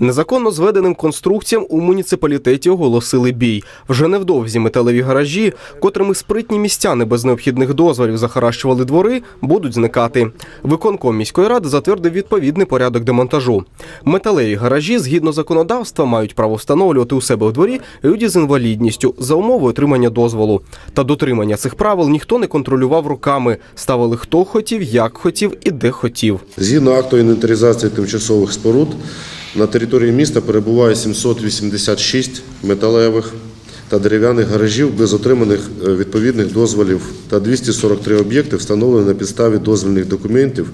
Незаконно зведеним конструкціям у муніципалітеті оголосили бій. Вже невдовзі металеві гаражі, котрими спритні містяни без необхідних дозволів захаращували двори, будуть зникати. Виконком міської ради затвердив відповідний порядок демонтажу. Металеві гаражі, згідно законодавства, мають право встановлювати у себе у дворі люди з інвалідністю за умовою отримання дозволу. Та дотримання цих правил ніхто не контролював руками. Ставили хто хотів, як хотів і де хотів. Згідно акту інвентаризації тимчасових споруд, на території міста перебуває 786 металевих та дерев'яних гаражів без отриманих е, відповідних дозволів та 243 об'єкти встановлені на підставі дозвільних документів.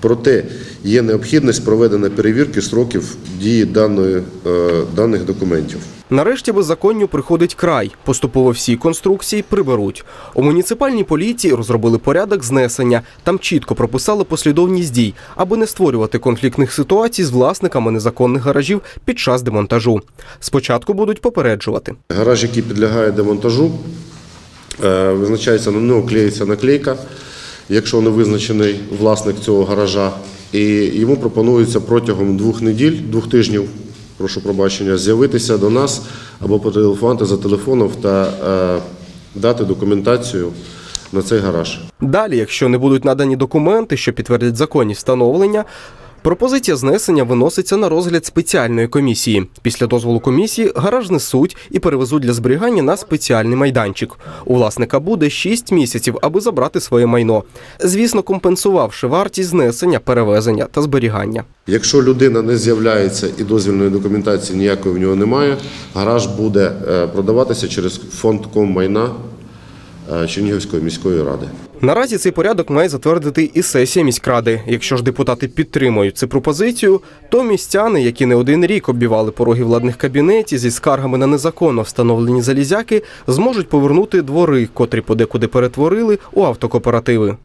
Проте є необхідність проведення перевірки строків дії даної, е, даних документів. Нарешті беззаконню приходить край. Поступово всі конструкції приберуть. У муніципальній поліції розробили порядок знесення. Там чітко прописали послідовність дій, аби не створювати конфліктних ситуацій з власниками незаконних гаражів під час демонтажу. Спочатку будуть попереджувати. Гараж, який підлягає демонтажу, е, визначається на нього клеїться наклейка, якщо не визначений власник цього гаража, і йому пропонується протягом двох неділь, двох тижнів, прошу пробачення, з'явитися до нас або потелефонувати за телефоном та е, дати документацію на цей гараж. Далі, якщо не будуть надані документи, що підтвердять законність встановлення, пропозиція знесення виноситься на розгляд спеціальної комісії. Після дозволу комісії гараж знесуть і перевезуть для зберігання на спеціальний майданчик. У власника буде 6 місяців, аби забрати своє майно. Звісно, компенсувавши вартість знесення, перевезення та зберігання. Якщо людина не з'являється і дозвільної документації ніякої в нього немає, гараж буде е, продаватися через фонд коммайна Чернігівської міської ради. Наразі цей порядок має затвердити і сесія міськради. Якщо ж депутати підтримують цю пропозицію, то містяни, які не один рік оббівали пороги владних кабінетів зі скаргами на незаконно встановлені залізяки, зможуть повернути двори, котрі подекуди перетворили у автокооперативи.